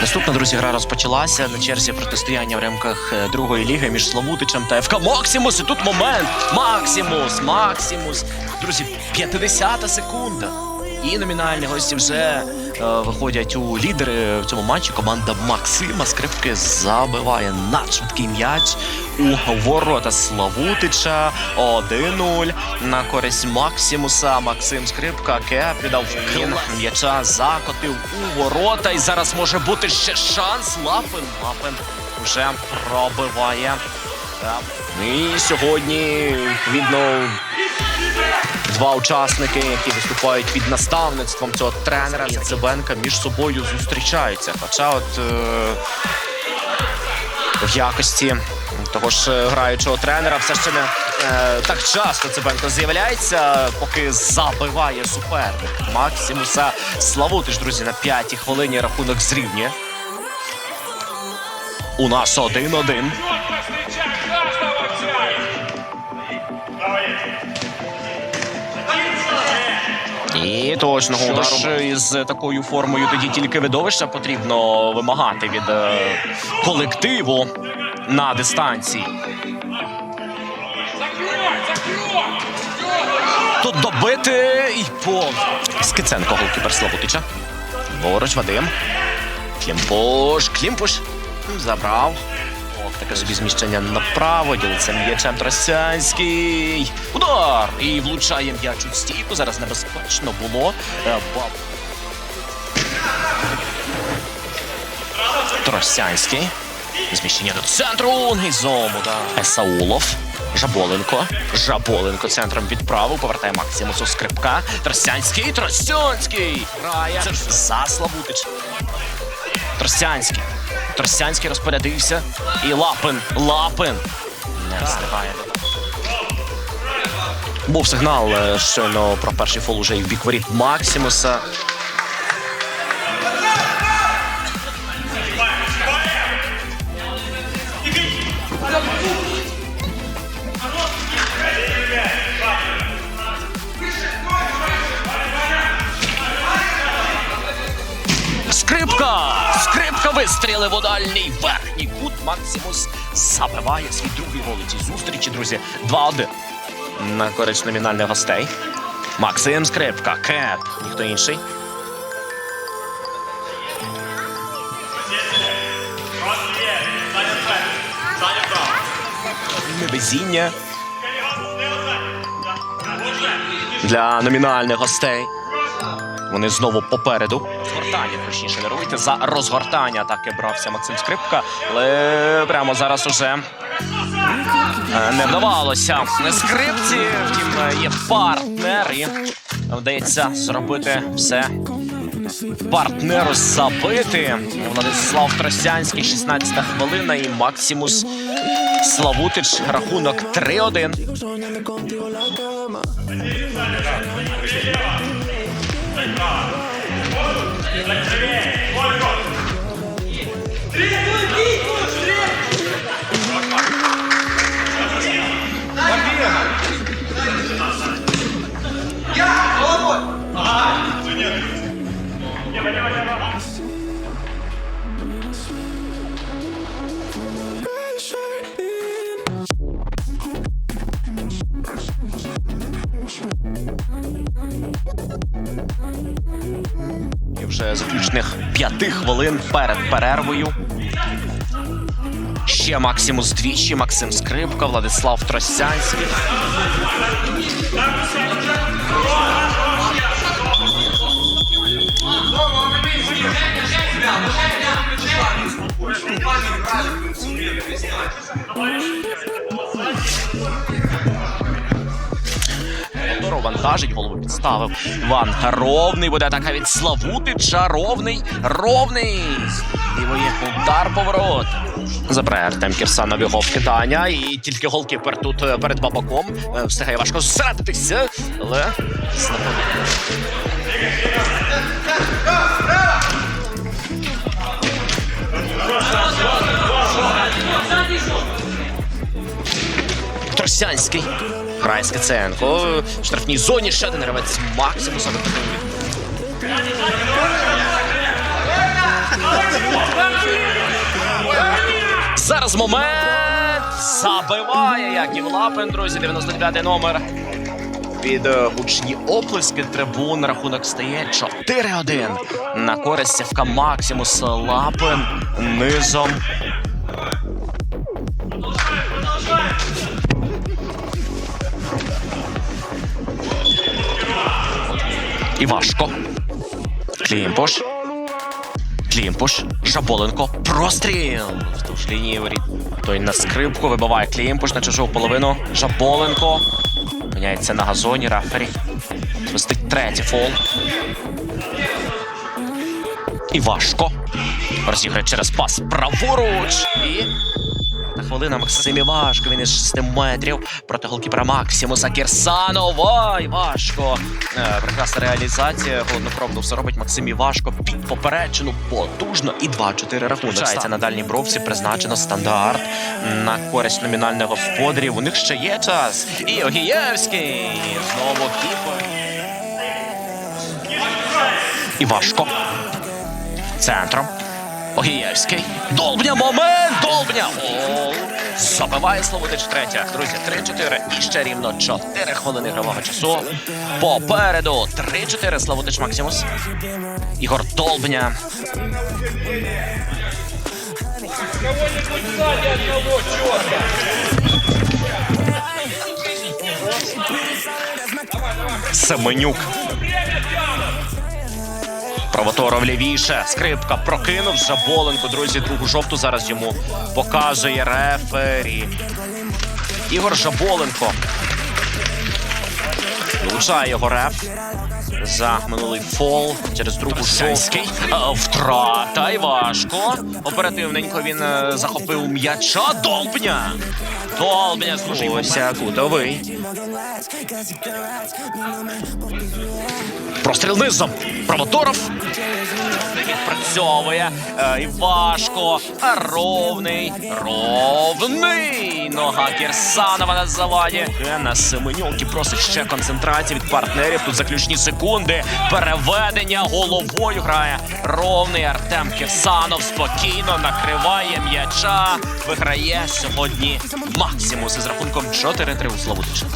Наступна друзі, гра розпочалася на черзі протистояння в рамках е, другої ліги між Славутичем та ФК Максимус. І тут момент. Максимус, Максимус. Друзі, 50 секунда. І номінальні гості вже виходять у лідери в цьому матчі. Команда Максима Скрипки забиває надшвидкий м'яч у ворота Славутича. 1-0 на користь Максимуса. Максим Скрипка кеп віддав м'яча, закотив у ворота. І зараз може бути ще шанс. Лапин. Лапин вже пробиває. І сьогодні відповідно Два учасники, які виступають під наставництвом цього тренера Цибенка, між собою зустрічаються. Хоча, от е, в якості того ж е, граючого тренера, все ще не е, так часто Цибенко з'являється, поки забиває суперник Максимуса Славутич, друзі, на п'ятій хвилині рахунок зрівнює. У нас один-один. І точного удару із такою формою тоді тільки видовища потрібно вимагати від е, колективу на дистанції. Тут добити і по Скиценко голкіпер Славутича. Ліворуч Вадим. Клімпуш, Клімпуш забрав. Таке собі зміщення направо. Ділиться м'ячем Тросянський. Удар! І влучає м'яч у стійку. Зараз небезпечно було. Е, Тросянський. Зміщення до центру. Низом удар. Есаулов. Жаболенко. Жаболенко центром відправив. Повертає Максимусу скрипка. Тросянський. Тросянський. Грає. За Славутич. Тростянський розпорядився. І Лапин. Лапин. Не встигає. Був сигнал е, щойно про перший фол уже і в бік воріт Максимуса. Скрипка! Скрипка вистрілив у дальній верхній кут. Максимус забиває свій другий гол у цій зустрічі, друзі. 2-1 на користь номінальних гостей. Максим Скрипка, Кеп, ніхто інший. Невезіння для номінальних гостей. Вони знову попереду. Згортання, точніше, не робити. За розгортання атаки брався Максим Скрипка. Але прямо зараз уже е, не вдавалося. Скрипці, втім, е, є партнер і вдається зробити все. Партнеру забити. Владислав Тросянський, 16 хвилина і Максимус Славутич. Рахунок 3-1. 5 хвилин перед перервою. Ще Максимус двічі, Максим Скрипка, Владислав Тростянський. Мотору вантажить, голову підставив. Ван ровний буде атака від Славутича. Ровний, ровний. Лівоє удар поворот. Забирає Артем Кірсанов його вкидання. І тільки голкіпер тут е, перед бабаком. Е, Встигає важко зсередитися, але знаходить. Тросянський. Грає Скиценко. В штрафній зоні ще один гравець Максимуса. Зараз момент. Забиває Яків Лапин, друзі. 99-й номер. Під е, гучні оплески трибун рахунок стає 4-1 на користь ФК Максимус Лапин низом. Івашко. Клімпош. Клімпуш, Жаболенко, простріл! Вздовж лінії. Той на скрипку вибиває Клімпуш на чужу половину. Жаболенко. Міняється на газоні, рафері. Свистить третій фол. Важко. Розіграє через пас праворуч. І на хвилина Максим Івашко. Він із 6 метрів проти голкіпера Максимуса Кірсанова. І важко. Е, прекрасна реалізація. Голоднокровно все робить Максим Івашко під поперечину потужно. І 2-4 рахунок. Вчається на дальній бровці. Призначено стандарт на користь номінального вподрів. У них ще є час. І Огієвський. Знову кіпер. Івашко. Центром. Огієвський. Долбня момент! Долбня! Гол! Забиває Слободич третя. Друзі, 3-4 і ще рівно 4 хвилини грового часу. Попереду 3-4 Слободич Максимус. Ігор Долбня. Семенюк. Правоторов лівіше. Скрипка прокинув Жаболенко. Друзі, другу жовту зараз йому показує рефері. Ігор Жаболенко. Влучає його реф за минулий фол через другу жовту. Е, Втрата і важко. Оперативненько він е, захопив м'яча. Долбня! Долбня служився кутовий. Простріл низом. Правоторов. Відпрацьовує. Е, І важко. Ровний. Ровний. Нога Кірсанова на заваді. На Семенюк просить ще концентрації від партнерів. Тут заключні секунди. Переведення головою грає. Ровний Артем Кірсанов спокійно накриває м'яча. Виграє сьогодні Максимус із рахунком 4-3 у Славутича.